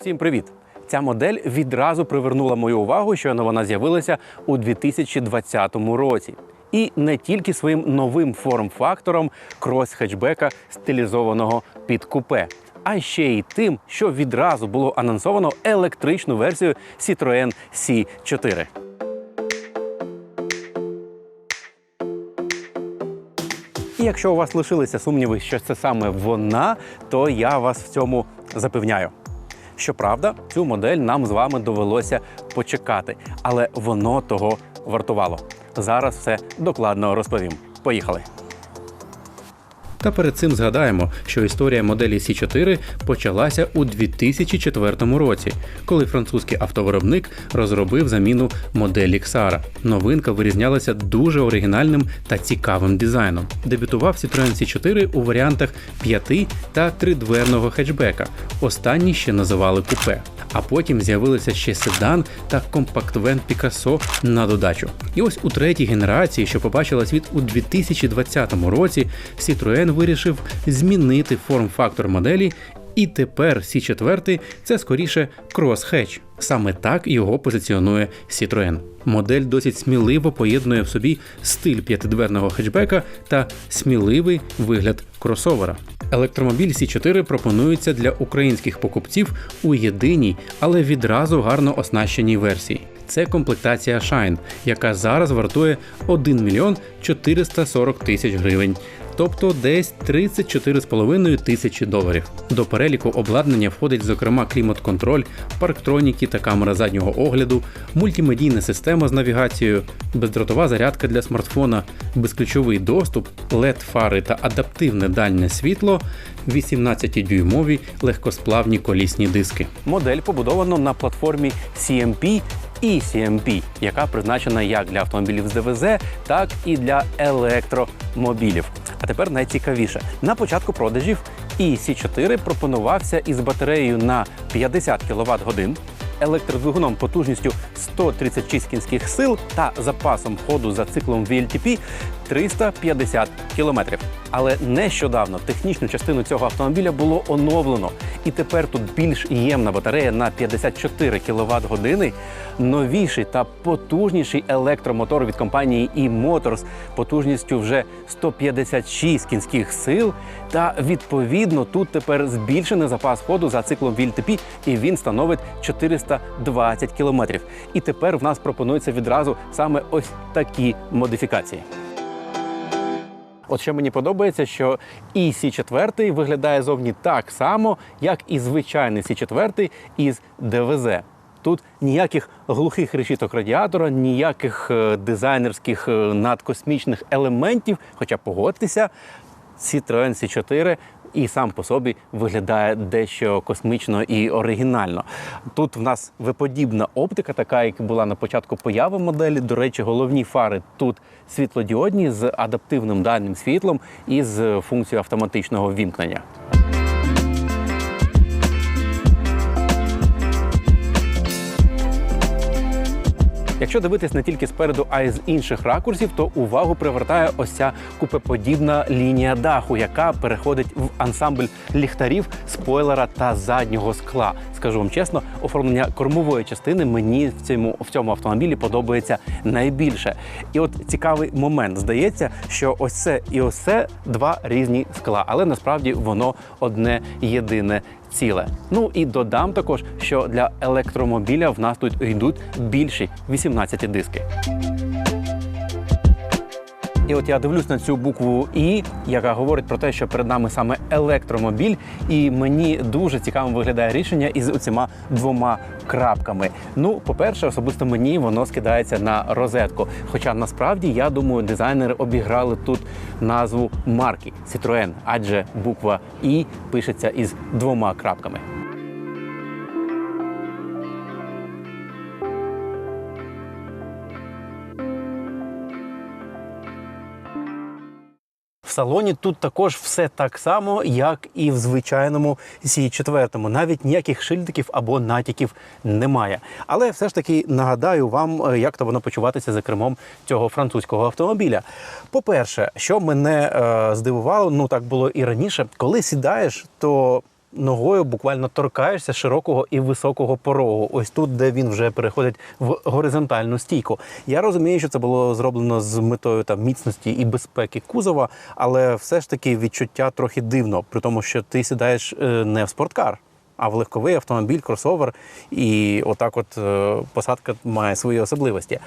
Всім привіт! Ця модель відразу привернула мою увагу, щойно вона з'явилася у 2020 році. І не тільки своїм новим форм-фактором крос-хетчбека, стилізованого під купе, а ще й тим, що відразу було анонсовано електричну версію Citroën C4. І якщо у вас лишилися сумніви, що це саме вона, то я вас в цьому запевняю. Щоправда, цю модель нам з вами довелося почекати, але воно того вартувало. Зараз все докладно розповім. Поїхали. Та перед цим згадаємо, що історія моделі C4 почалася у 2004 році, коли французький автовиробник розробив заміну моделі Xara. Новинка вирізнялася дуже оригінальним та цікавим дизайном. Дебютував Citroën C4 у варіантах 5 та тридверного хетчбека. Останні ще називали купе. А потім з'явилися ще седан та компактвен Picasso на додачу. І ось у третій генерації, що побачила світ у 2020 році, Citroën вирішив змінити форм-фактор моделі. І тепер C4 – це скоріше крос-хетч. Саме так його позиціонує Citroën. Модель досить сміливо поєднує в собі стиль п'ятидверного хетчбека та сміливий вигляд кросовера. Електромобіль C4 пропонується для українських покупців у єдиній, але відразу гарно оснащеній версії. Це комплектація Shine, яка зараз вартує 1 мільйон 440 тисяч гривень. Тобто десь 34,5 тисячі доларів. До переліку обладнання входить, зокрема, клімат-контроль, парктроніки та камера заднього огляду, мультимедійна система з навігацією, бездротова зарядка для смартфона, безключовий доступ, led фари та адаптивне дальнє світло, 18-дюймові легкосплавні колісні диски. Модель побудована на платформі CMP і CMP, яка призначена як для автомобілів з ДВЗ, так і для електромобілів. А тепер найцікавіше на початку продажів і C4 пропонувався із батареєю на 50 кВт годин. Електродвигуном потужністю 136 кінських сил та запасом ходу за циклом VLTP 350 км. Але нещодавно технічну частину цього автомобіля було оновлено, і тепер тут більш ємна батарея на 54 кВт години, новіший та потужніший електромотор від компанії e-Motors потужністю вже 156 кінських сил. Та відповідно тут тепер збільшений запас ходу за циклом VLTP, і він становить 420 км. І тепер в нас пропонується відразу саме ось такі модифікації. От що мені подобається, що і Сі4 виглядає зовні так само, як і звичайний Сі4 із ДВЗ. Тут ніяких глухих решіток радіатора, ніяких е, дизайнерських е, надкосмічних елементів. Хоча погодьтеся, Citroen C4 і сам по собі виглядає дещо космічно і оригінально. Тут в нас виподібна оптика, така як була на початку появи моделі. До речі, головні фари тут світлодіодні з адаптивним дальнім світлом і з функцією автоматичного вімкнення. Якщо дивитись не тільки спереду, а й з інших ракурсів, то увагу привертає ось ця купеподібна лінія даху, яка переходить в ансамбль ліхтарів, спойлера та заднього скла. Скажу вам чесно, оформлення кормової частини мені в цьому в цьому автомобілі подобається найбільше. І от цікавий момент здається, що ось це і ось це два різні скла, але насправді воно одне єдине ціле. Ну і додам також, що для електромобіля в нас тут йдуть більші 18 диски. І от я дивлюсь на цю букву І, яка говорить про те, що перед нами саме електромобіль, і мені дуже цікаво виглядає рішення із оціма двома крапками. Ну, по-перше, особисто мені воно скидається на розетку. Хоча насправді я думаю, дизайнери обіграли тут назву марки Citroën, адже буква І пишеться із двома крапками. Салоні тут також все так само, як і в звичайному Сі4. Навіть ніяких шильдиків або натяків немає. Але все ж таки нагадаю вам, е, як то воно почуватися за кермом цього французького автомобіля. По-перше, що мене е, здивувало, ну так було і раніше, коли сідаєш, то ногою буквально торкаєшся широкого і високого порогу. Ось тут, де він вже переходить в горизонтальну стійку. Я розумію, що це було зроблено з метою там міцності і безпеки кузова, але все ж таки відчуття трохи дивно, при тому, що ти сідаєш е, не в спорткар. А в легковий автомобіль, кросовер, і отак, от е, посадка має свої особливості.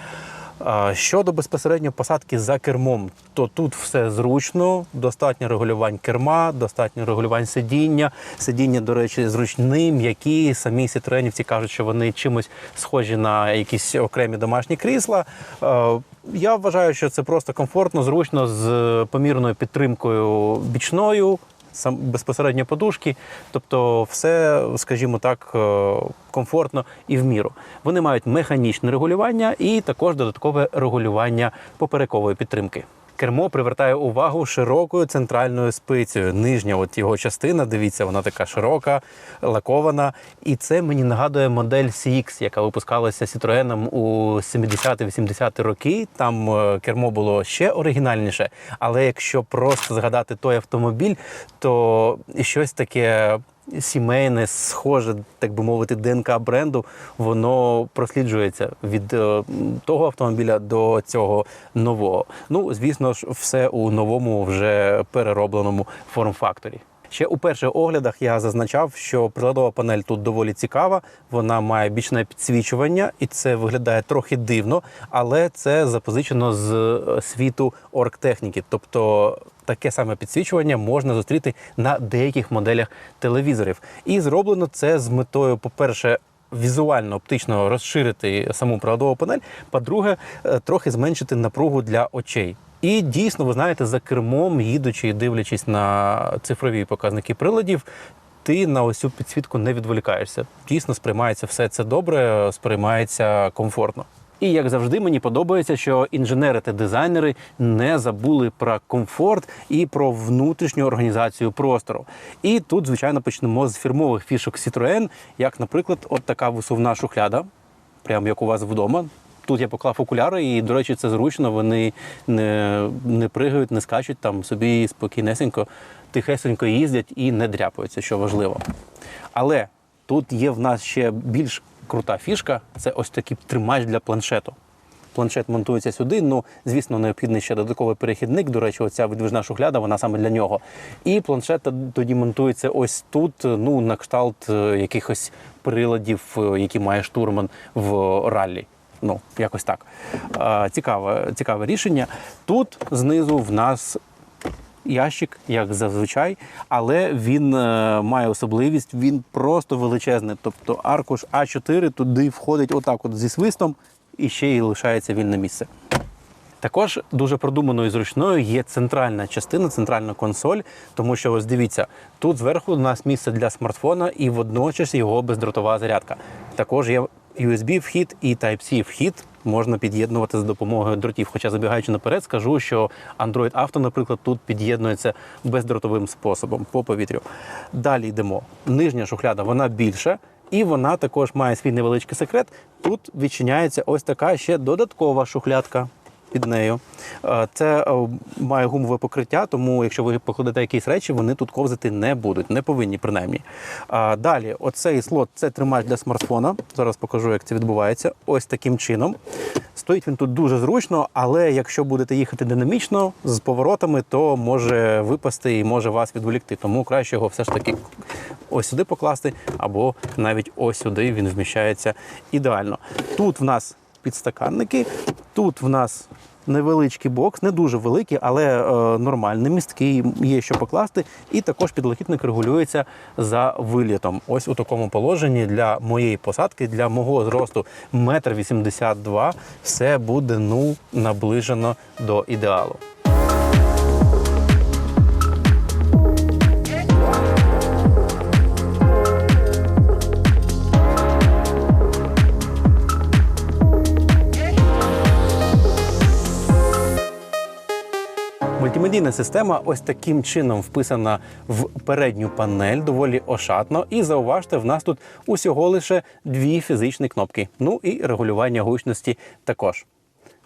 Щодо безпосередньо посадки за кермом, то тут все зручно, достатньо регулювань керма, достатньо регулювань сидіння. Сидіння, до речі, зручні, м'які. Самі сітренівці кажуть, що вони чимось схожі на якісь окремі домашні крісла. Я вважаю, що це просто комфортно, зручно з помірною підтримкою бічною. Сам безпосередньо подушки, тобто все, скажімо так, е, комфортно і в міру. Вони мають механічне регулювання і також додаткове регулювання поперекової підтримки. Кермо привертає увагу широкою центральною спицею. Нижня от його частина, дивіться, вона така широка, лакована. І це мені нагадує модель CX, яка випускалася Citroën у 70-80-ті роки. Там е, кермо було ще оригінальніше. Але якщо просто згадати той автомобіль, то щось таке сімейне, схоже, так би мовити, ДНК бренду, воно просліджується від е, того автомобіля до цього нового. Ну, звісно ж, все у новому вже переробленому форм-факторі. Ще у перших оглядах я зазначав, що приладова панель тут доволі цікава. Вона має бічне підсвічування, і це виглядає трохи дивно, але це запозичено з е, світу оргтехніки. Тобто таке саме підсвічування можна зустріти на деяких моделях телевізорів. І зроблено це з метою, по-перше, візуально оптично розширити саму приладову панель. По-друге, е, трохи зменшити напругу для очей. І дійсно, ви знаєте, за кермом, їдучи і дивлячись на цифрові показники приладів, ти на ось цю підсвітку не відволікаєшся. Дійсно, сприймається все це добре, сприймається комфортно. І як завжди, мені подобається, що інженери та дизайнери не забули про комфорт і про внутрішню організацію простору. І тут, звичайно, почнемо з фірмових фішок Citroën, як, наприклад, от така висувна шухляда, прямо як у вас вдома. Тут я поклав окуляри, і, до речі, це зручно. Вони не, не пригають, не скачуть там собі спокійнесенько, тихесенько їздять і не дряпаються, що важливо. Але тут є в нас ще більш крута фішка це ось такий тримач для планшету. Планшет монтується сюди. Ну, звісно, необхідний ще додатковий перехідник. До речі, оця видвижна шухляда, вона саме для нього. І планшет тоді монтується ось тут, ну, на кшталт е, якихось приладів, е, які має штурман в раллі. Ну, якось так. Цікаве, цікаве рішення. Тут знизу в нас ящик, як зазвичай, але він е, має особливість, він просто величезний. Тобто аркуш А4 туди входить отак, от зі свистом, і ще й лишається вільне місце. Також дуже продуманою і зручною є центральна частина, центральна консоль, тому що ось дивіться, тут зверху у нас місце для смартфона і водночас його бездротова зарядка. Також є USB-вхід і Type-C вхід можна під'єднувати за допомогою дротів. Хоча забігаючи наперед, скажу, що Android Auto, наприклад, тут під'єднується бездротовим способом по повітрю. Далі йдемо. Нижня шухляда вона більша. І вона також має свій невеличкий секрет. Тут відчиняється ось така ще додаткова шухлядка під нею. Е, Це е, має гумове покриття, тому якщо ви покладете якісь речі, вони тут ковзати не будуть, не повинні принаймні. Далі, оцей слот це тримач для смартфона. Зараз покажу, як це відбувається. Ось таким чином. Стоїть він тут дуже зручно, але якщо будете їхати динамічно з поворотами, то може випасти і може вас відволікти. Тому краще його все ж таки ось сюди покласти, або навіть ось сюди він вміщається ідеально. Тут в нас підстаканники, тут в нас невеличкий бокс, не дуже великий, але е, нормальний, місткий, є що покласти. І також підлокітник регулюється за вилітом. Ось у такому положенні для моєї посадки, для мого зросту 1,82 м, все буде ну наближено до ідеалу. Мультимедійна система ось таким чином вписана в передню панель, доволі ошатно. І зауважте, в нас тут усього лише дві фізичні кнопки. Ну і регулювання гучності також.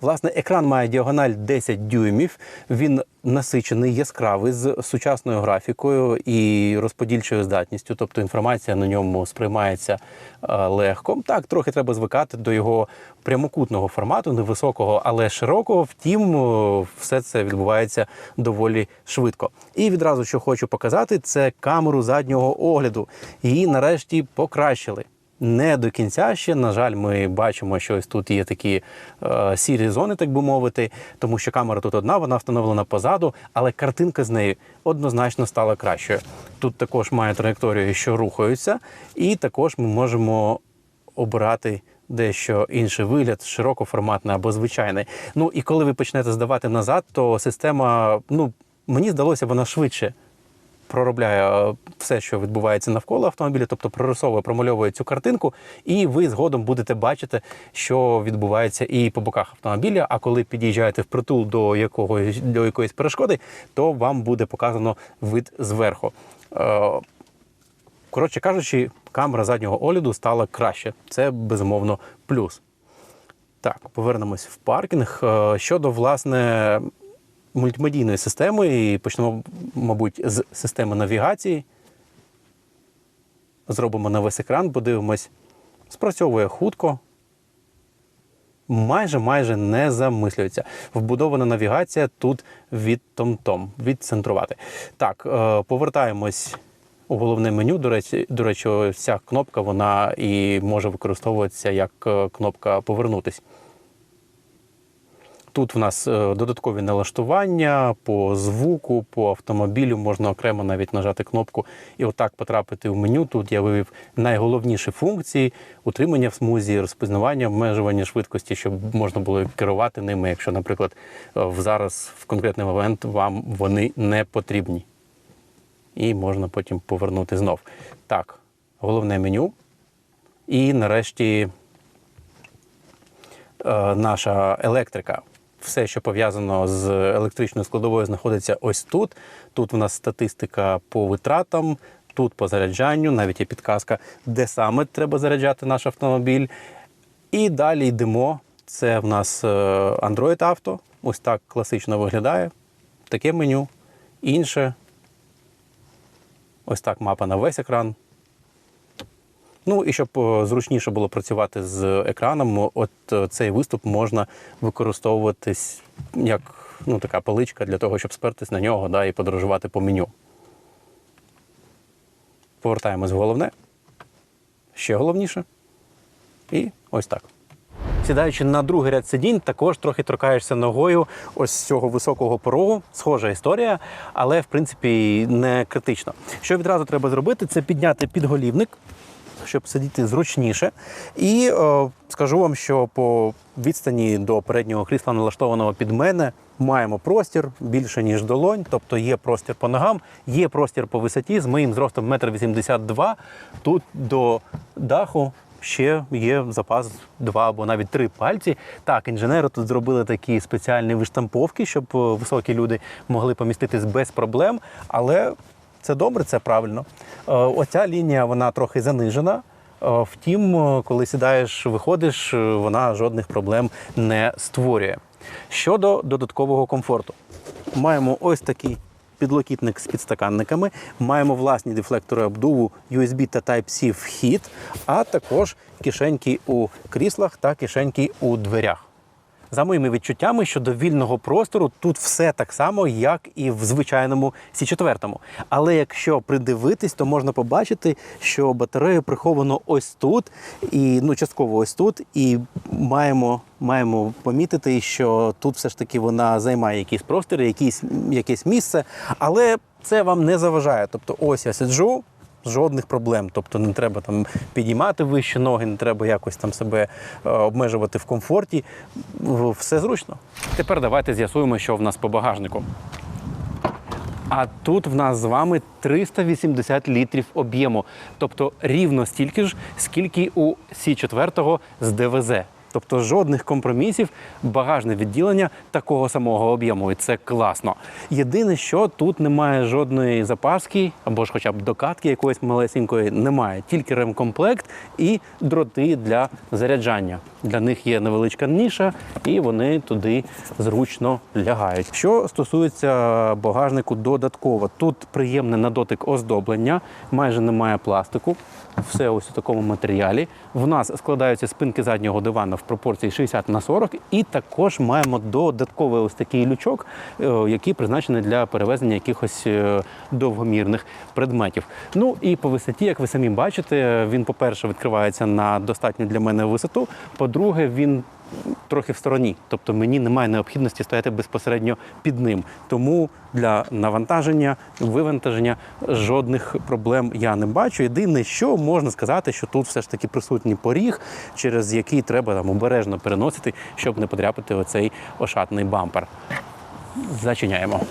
Власне, екран має діагональ 10 дюймів. Він насичений, яскравий з сучасною графікою і розподільчою здатністю. Тобто інформація на ньому сприймається е, легко. Так, трохи треба звикати до його прямокутного формату, невисокого, але широкого. Втім, е, все це відбувається доволі швидко. І відразу, що хочу показати, це камеру заднього огляду. Її нарешті покращили. Не до кінця ще, на жаль, ми бачимо, що ось тут є такі е, сірі зони, так би мовити, тому що камера тут одна, вона встановлена позаду, але картинка з нею однозначно стала кращою. Тут також має траєкторію, що рухаються, і також ми можемо обирати дещо інший вигляд, широкоформатний або звичайний. Ну і коли ви почнете здавати назад, то система, ну мені здалося, вона швидше проробляє е, все, що відбувається навколо автомобіля, тобто прорисовує, промальовує цю картинку, і ви згодом будете бачити, що відбувається і по боках автомобіля. А коли під'їжджаєте впритул до якогось до якоїсь перешкоди, то вам буде показано вид зверху. Е, Коротше кажучи, камера заднього огляду стала краще. Це безумовно плюс. Так, повернемось в паркінг. Е, Щодо власне мультимедійної системи, і почнемо, мабуть, з системи навігації. Зробимо на весь екран, подивимось. Спрацьовує хутко. Майже майже не замислюється. Вбудована навігація тут від TomTom, відцентрувати. Так, е, повертаємось у головне меню. До речі, до речі, ця кнопка вона і може використовуватися як е, кнопка повернутись. Тут в нас е, додаткові налаштування по звуку, по автомобілю. Можна окремо навіть нажати кнопку і отак потрапити в меню. Тут я вивів найголовніші функції: утримання в смузі, розпізнавання, обмежування швидкості, щоб можна було керувати ними, якщо, наприклад, е, зараз в конкретний момент вам вони не потрібні. І можна потім повернути знов. Так, головне меню. І нарешті е, наша електрика. Все, що пов'язано з електричною складовою, знаходиться ось тут. Тут у нас статистика по витратам, тут по заряджанню, навіть є підказка, де саме треба заряджати наш автомобіль. І далі йдемо. Це в нас е, Android Auto. Ось так класично виглядає. Таке меню. Інше. Ось так мапа на весь екран. Ну і щоб е, зручніше було працювати з екраном, от е, цей виступ можна використовуватись як ну, така паличка для того, щоб спертись на нього да, і подорожувати по меню. Повертаємось в головне. Ще головніше. І ось так. Сідаючи на другий ряд сидінь, також трохи торкаєшся ногою ось цього високого порогу. Схожа історія, але в принципі не критично. Що відразу треба зробити, це підняти підголівник, щоб сидіти зручніше. І е, скажу вам, що по відстані до переднього крісла, налаштованого під мене, маємо простір більше, ніж долонь, тобто є простір по ногам, є простір по висоті з моїм зростом 1,82 м. Тут до даху ще є запас два або навіть три пальці. Так, інженери тут зробили такі спеціальні виштамповки, щоб е, високі люди могли поміститись без проблем. Але це добре, це правильно. Е, Оця лінія вона трохи занижена. Е, Втім, е, коли сідаєш, виходиш, вона жодних проблем не створює. Щодо додаткового комфорту, маємо ось такий підлокітник з підстаканниками, маємо власні дефлектори обдуву, USB та Type-C вхід, а також кишеньки у кріслах та кишеньки у дверях. За моїми відчуттями щодо вільного простору, тут все так само, як і в звичайному Сі4. Але якщо придивитись, то можна побачити, що батарею приховано ось тут, і ну частково ось тут, і маємо, маємо помітити, що тут все ж таки вона займає якийсь простір, якийсь, якесь місце, але це вам не заважає. Тобто, ось я сиджу, жодних проблем. Тобто не треба там підіймати вище ноги, не треба якось там себе е, обмежувати в комфорті. Все зручно. Тепер давайте з'ясуємо, що в нас по багажнику. А тут в нас з вами 380 літрів об'єму, тобто рівно стільки ж, скільки у Сі 4 з ДВЗ. Тобто жодних компромісів, багажне відділення такого самого об'єму, і це класно. Єдине, що тут немає жодної запаски або ж хоча б докатки якоїсь малесенької, немає. Тільки ремкомплект і дроти для заряджання. Для них є невеличка ніша, і вони туди зручно лягають. Що стосується багажнику додатково, тут приємне на дотик оздоблення, майже немає пластику. Все ось у такому матеріалі. В нас складаються спинки заднього дивана в пропорції 60 на 40, і також маємо додатковий ось такий лючок, е, який призначений для перевезення якихось е, довгомірних предметів. Ну і по висоті, як ви самі бачите, він, по-перше, відкривається на достатню для мене висоту. По-друге, він трохи в стороні, тобто мені немає необхідності стояти безпосередньо під ним. Тому для навантаження, вивантаження жодних проблем я не бачу. Єдине, що можна сказати, що тут все ж таки присутній поріг, через який треба там обережно переносити, щоб не подряпати оцей ошатний бампер. Зачиняємо.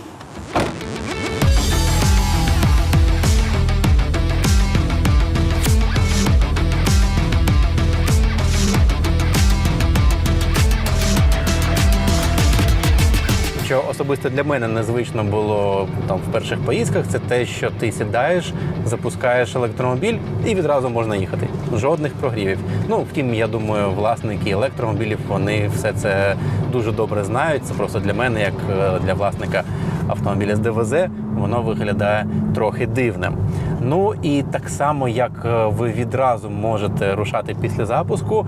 Що особисто для мене незвично було там в перших поїздках, це те, що ти сідаєш, запускаєш електромобіль і відразу можна їхати. Жодних прогрівів. Ну втім, я думаю, власники електромобілів вони все це дуже добре знають. Це просто для мене, як е, для власника автомобіля з ДВЗ, воно виглядає трохи дивним. Ну і так само, як е, ви відразу можете рушати після запуску,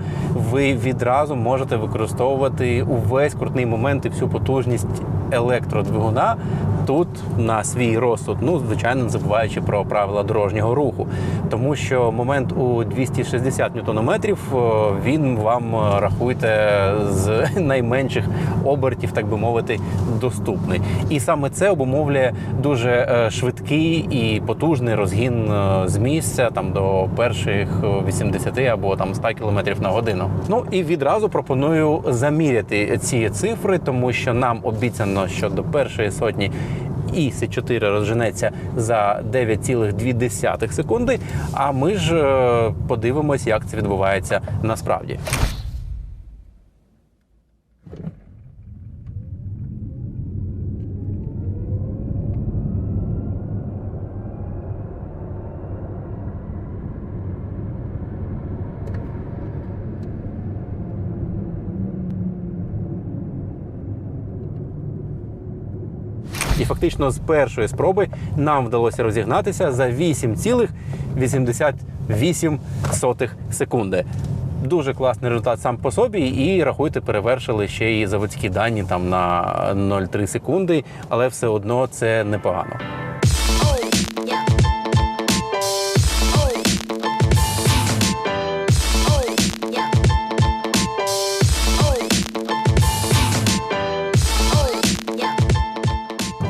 ви відразу можете використовувати увесь крутний момент і всю потужність електродвигуна тут на свій розсуд. Ну, звичайно, не забуваючи про правила дорожнього руху, тому що момент у 260 ньютонометрів е, він вам е, рахуйте з найменших обертів, так би мовити, доступний. І саме це обумовлює дуже е, швидкий і потужний розгін з місця там до перших 80 або там 100 км на годину. Ну і відразу пропоную заміряти ці цифри, тому що нам обіцяно, що до першої сотні. І С4 розженеться за 9,2 секунди. А ми ж е, подивимось, як це відбувається насправді. І фактично з першої спроби нам вдалося розігнатися за 8,88 секунди. Дуже класний результат сам по собі, і рахуйте, перевершили ще і заводські дані там на 0,3 секунди, але все одно це непогано.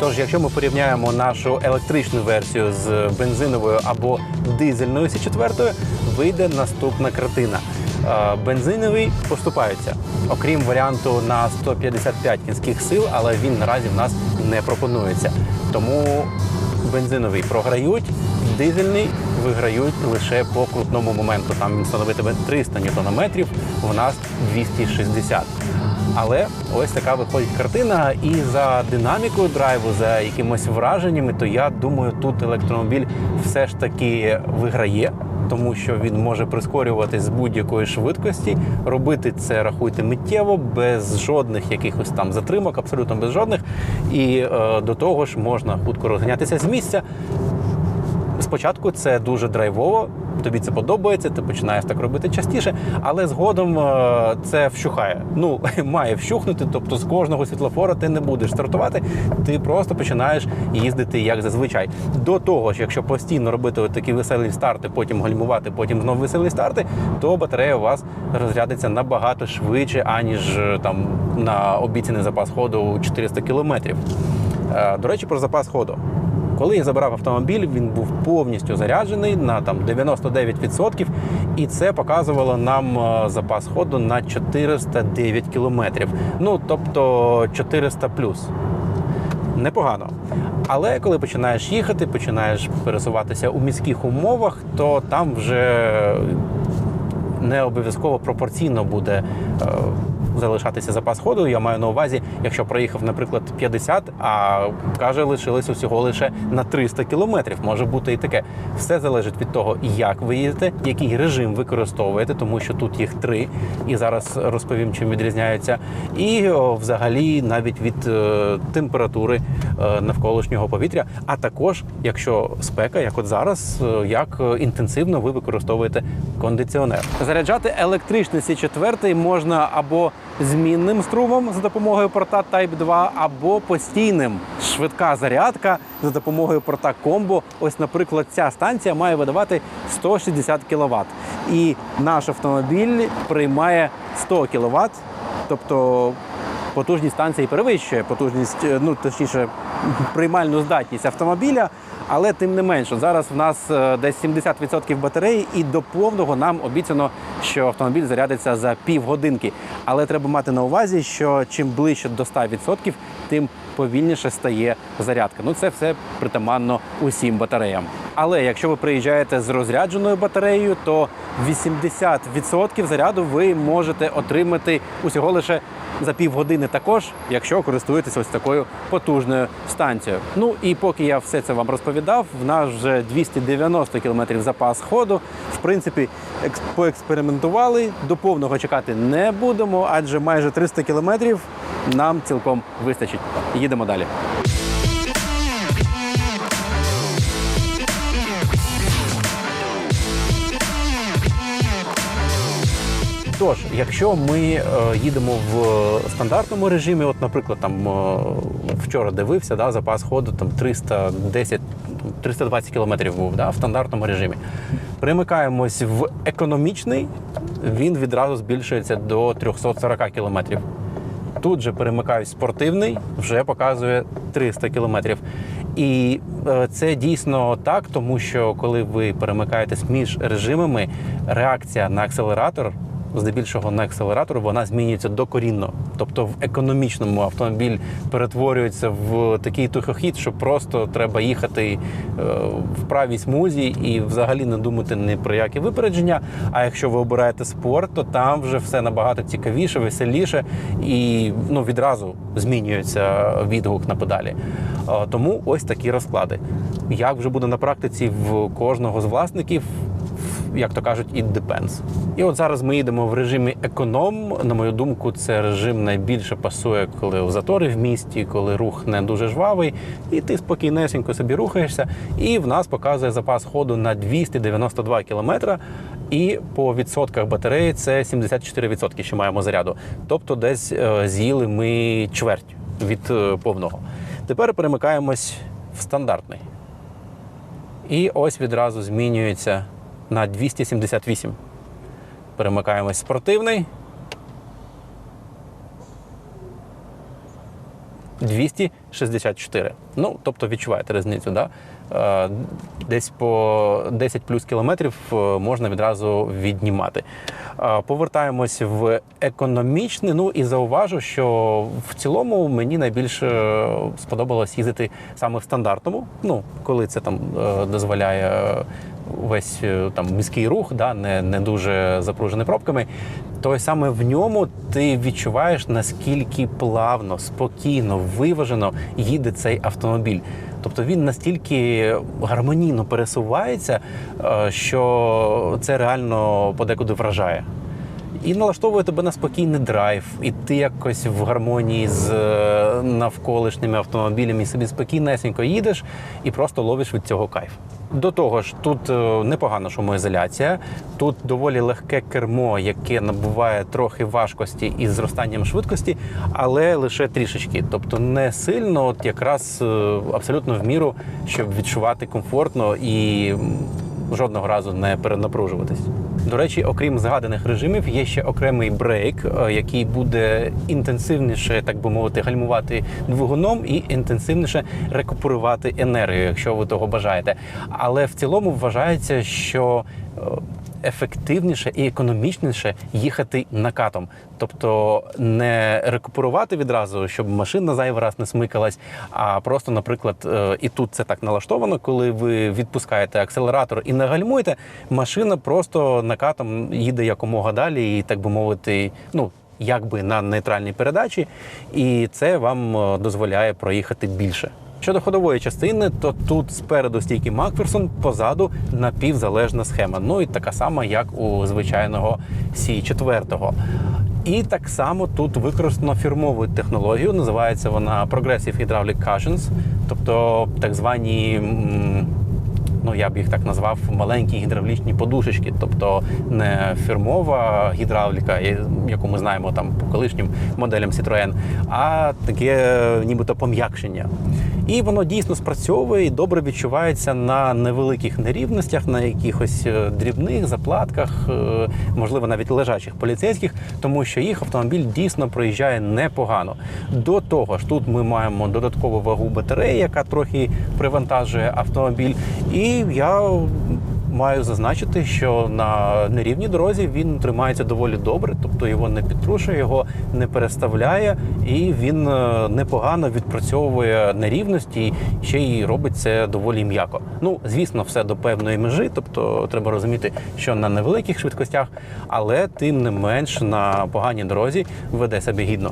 Тож, якщо ми порівняємо нашу електричну версію з бензиновою або дизельною Сі 4 вийде наступна картина. Е, Бензиновий поступаються, окрім варіанту на 155 кінських сил, але він наразі в нас не пропонується. Тому бензиновий програють, дизельний виграють лише по крутному моменту. Там він становитиме 300 ньютонометрів, у нас 260. Але ось така виходить картина. І за динамікою драйву, за якимось враженнями, то я думаю, тут електромобіль все ж таки виграє. Тому що він може прискорюватись з будь-якої швидкості, робити це рахуйте миттєво, без жодних якихось там затримок, абсолютно без жодних. І е, до того ж можна хутко розганятися з місця. Спочатку це дуже драйвово, тобі це подобається, ти починаєш так робити частіше, але згодом е, це вщухає. Ну, має вщухнути, тобто з кожного світлофора ти не будеш стартувати, ти просто починаєш їздити як зазвичай. До того ж, якщо постійно робити такі веселі старти, потім гальмувати, потім знову веселі старти, то батарея у вас розрядиться набагато швидше, аніж е, там на обіцяний запас ходу 400 кілометрів. Е, До речі, про запас ходу. Коли я забирав автомобіль, він був повністю заряджений на там 99%, і це показувало нам е, запас ходу на 409 кілометрів. Ну тобто 400 плюс. Непогано. Але коли починаєш їхати, починаєш пересуватися у міських умовах, то там вже не обов'язково пропорційно буде е, залишатися запас ходу. Я маю на увазі, якщо проїхав, наприклад, 50, а каже, лишилось усього лише на 300 кілометрів. Може бути і таке. Все залежить від того, як ви їдете, який режим використовуєте, тому що тут їх три, і зараз розповім, чим відрізняються. І взагалі навіть від е, температури е, навколишнього повітря, а також якщо спека, як от зараз, е, як е, інтенсивно ви використовуєте кондиціонер. Заряджати електричний С4 можна або змінним струмом за допомогою порта Type 2, або постійним. Швидка зарядка за допомогою порта Combo. Ось, наприклад, ця станція має видавати 160 кВт. І наш автомобіль приймає 100 кВт, тобто потужність станції перевищує потужність, е, ну точніше, приймальну здатність автомобіля. Але тим не менше, зараз в нас е, десь 70% батареї, і до повного нам обіцяно, що автомобіль зарядиться за півгодинки. Але треба мати на увазі, що чим ближче до 100%, тим повільніше стає зарядка. Ну це все притаманно усім батареям. Але якщо ви приїжджаєте з розрядженою батареєю, то 80% заряду ви можете отримати усього лише за півгодини також, якщо користуєтесь ось такою потужною станцією. Ну і поки я все це вам розповідав, в нас вже 290 км запас ходу. В принципі, поекспериментували, до повного чекати не будемо, адже майже 300 км нам цілком вистачить. Їдемо далі. Тож, якщо ми е, їдемо в стандартному режимі, от, наприклад, там е, вчора дивився, да, запас ходу там 310 320 кілометрів був да, в стандартному режимі. Примикаємось в економічний, він відразу збільшується до 340 кілометрів. Тут же перемикаюсь спортивний, вже показує 300 кілометрів. І е, це дійсно так, тому що коли ви перемикаєтесь між режимами, реакція на акселератор, здебільшого на акселератор, вона змінюється докорінно. Тобто в економічному автомобіль перетворюється в такий тихохід, що просто треба їхати е, в правій смузі і взагалі не думати ні про які випередження. А якщо ви обираєте спорт, то там вже все набагато цікавіше, веселіше і ну, відразу змінюється відгук на педалі. Е, Тому ось такі розклади. Як вже буде на практиці в кожного з власників, як то кажуть, it depends. І от зараз ми їдемо в режимі економ. На мою думку, це режим найбільше пасує, коли в затори в місті, коли рух не дуже жвавий, і ти спокійнесенько собі рухаєшся. І в нас показує запас ходу на 292 кілометра. І по відсотках батареї це 74% ще маємо заряду. Тобто десь е, з'їли ми чверть від е, повного. Тепер перемикаємось в стандартний. І ось відразу змінюється на 278. Перемикаємось спортивний. 264. Ну, тобто відчуваєте різницю, да? Е, Десь по 10 плюс кілометрів е, можна відразу віднімати. Е, Повертаємось в економічний. Ну і зауважу, що в цілому мені найбільше сподобалось їздити саме в стандартному. Ну, коли це там дозволяє весь е, там міський рух, да, не, не дуже запружений пробками, то саме в ньому ти відчуваєш, наскільки плавно, спокійно, виважено їде цей автомобіль. Тобто він настільки гармонійно пересувається, е, що це реально подекуди вражає. І налаштовує тебе на спокійний драйв, і ти якось в гармонії з е, навколишніми автомобілями собі спокійнесенько їдеш і просто ловиш від цього кайф. До того ж, тут е, непогана шумоізоляція, тут доволі легке кермо, яке набуває трохи важкості із зростанням швидкості, але лише трішечки. Тобто не сильно, от якраз е, абсолютно в міру, щоб відчувати комфортно і жодного разу не перенапружуватись. До речі, окрім згаданих режимів, є ще окремий брейк, е, який буде інтенсивніше, так би мовити, гальмувати двигуном і інтенсивніше рекуперувати енергію, якщо ви того бажаєте. Але в цілому вважається, що е, ефективніше і економічніше їхати накатом, тобто не рекуперувати відразу, щоб машина зайвий раз не смикалась. А просто, наприклад, е, і тут це так налаштовано, коли ви відпускаєте акселератор і не гальмуєте, машина просто накатом їде якомога далі, і так би мовити, ну. Якби на нейтральній передачі, і це вам е, дозволяє проїхати більше. Щодо ходової частини, то тут спереду стійки Макферсон, позаду напівзалежна схема. Ну і така сама, як у звичайного C4. І так само тут використано фірмову технологію. Називається вона Progressive Hydraulic Cushions, тобто так звані. Ну, я б їх так назвав маленькі гідравлічні подушечки, тобто не фірмова гідравліка, яку ми знаємо там по колишнім моделям Citroën, а таке нібито пом'якшення. І воно дійсно спрацьовує і добре відчувається на невеликих нерівностях, на якихось е, дрібних заплатках, е, можливо, навіть лежачих поліцейських, тому що їх автомобіль дійсно проїжджає непогано. До того ж, тут ми маємо додаткову вагу батареї, яка трохи привантажує автомобіль. І я маю зазначити, що на нерівній дорозі він тримається доволі добре, тобто його не підтрушує, його не переставляє, і він е, непогано відпрацьовує нерівності, ще й робить це доволі м'яко. Ну, звісно, все до певної межі, тобто треба розуміти, що на невеликих швидкостях, але тим не менш на поганій дорозі веде себе гідно.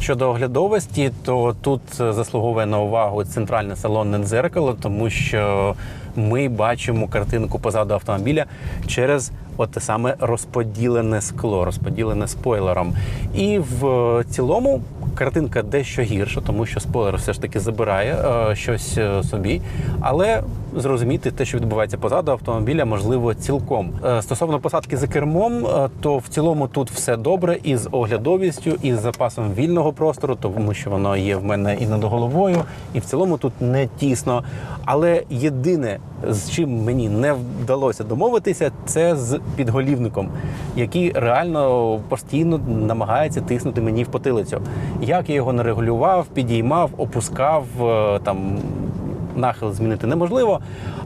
Щодо оглядовості, то тут е, заслуговує на увагу центральне салонне дзеркало, тому що ми бачимо картинку позаду автомобіля через от саме розподілене скло, розподілене спойлером. І в цілому картинка дещо гірша, тому що спойлер все ж таки забирає е, щось е, собі, але зрозуміти те, що відбувається позаду автомобіля, можливо, цілком. Е, Стосовно посадки за кермом, е, то в цілому тут все добре із оглядовістю, і з запасом вільного простору, тому що воно є в мене і над головою, і в цілому тут не тісно. Але єдине, з чим мені не вдалося домовитися, це з підголівником, який реально постійно намагається тиснути мені в потилицю. Як я його не регулював, підіймав, опускав е, там нахил змінити неможливо,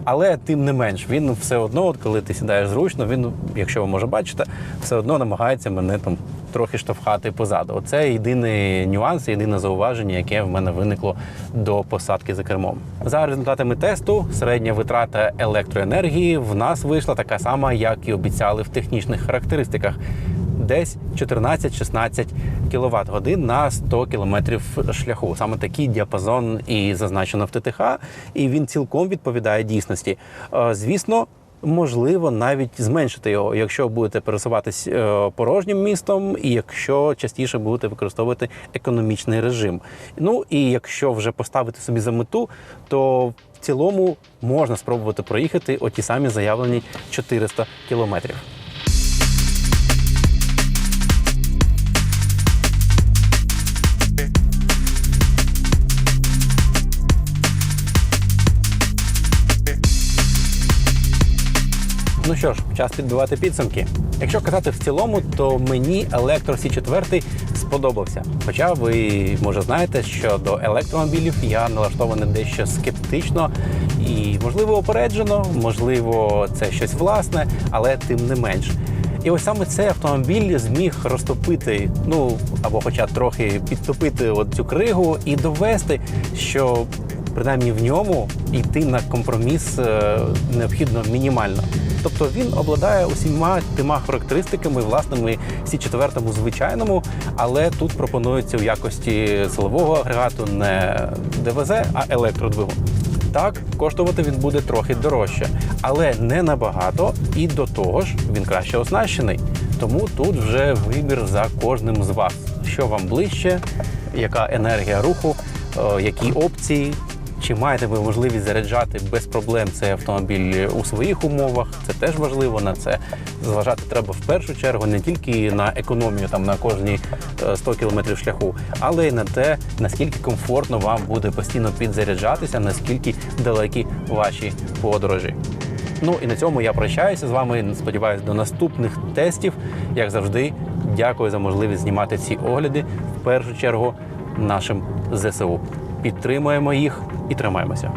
але тим не менш він все одно, от коли ти сідаєш зручно, він, якщо ви може бачите, все одно намагається мене там трохи штовхати позаду. Оце єдиний нюанс, єдине зауваження, яке в мене виникло до посадки за кермом. За результатами тесту, середня витрата електроенергії в нас вийшла така сама, як і обіцяли в технічних характеристиках десь 14-16 кВт годин на 100 км шляху. Саме такий діапазон і зазначено в ТТХ, і він цілком відповідає дійсності. Е, Звісно. Можливо, навіть зменшити його, якщо будете пересуватись е, порожнім містом, і якщо частіше будете використовувати економічний режим. Ну і якщо вже поставити собі за мету, то в цілому можна спробувати проїхати оті самі заявлені 400 кілометрів. Ну що ж, час підбивати підсумки. Якщо казати в цілому, то мені електро Сі 4 сподобався. Хоча ви може знаєте, що до електромобілів я налаштований дещо скептично і, можливо, опереджено, можливо, це щось власне, але тим не менш. І ось саме цей автомобіль зміг розтопити, ну або хоча трохи підтопити от цю кригу і довести, що принаймні в ньому йти на компроміс е, необхідно мінімально. Тобто він обладає усіма тима характеристиками власними сі 4 звичайному, але тут пропонується в якості силового агрегату не ДВЗ, а електродвигун. Так, коштувати він буде трохи дорожче, але не набагато, і до того ж він краще оснащений. Тому тут вже вибір за кожним з вас. Що вам ближче, яка енергія руху, е, які опції. Чи маєте ви можливість заряджати без проблем цей автомобіль у своїх умовах? Це теж важливо. На це зважати треба в першу чергу не тільки на економію там на кожні е, 100 кілометрів шляху, але й на те, наскільки комфортно вам буде постійно підзаряджатися, наскільки далекі ваші подорожі. Ну і на цьому я прощаюся з вами. Сподіваюсь, до наступних тестів. Як завжди, дякую за можливість знімати ці огляди в першу чергу нашим ЗСУ. Підтримуємо їх і тримаємося.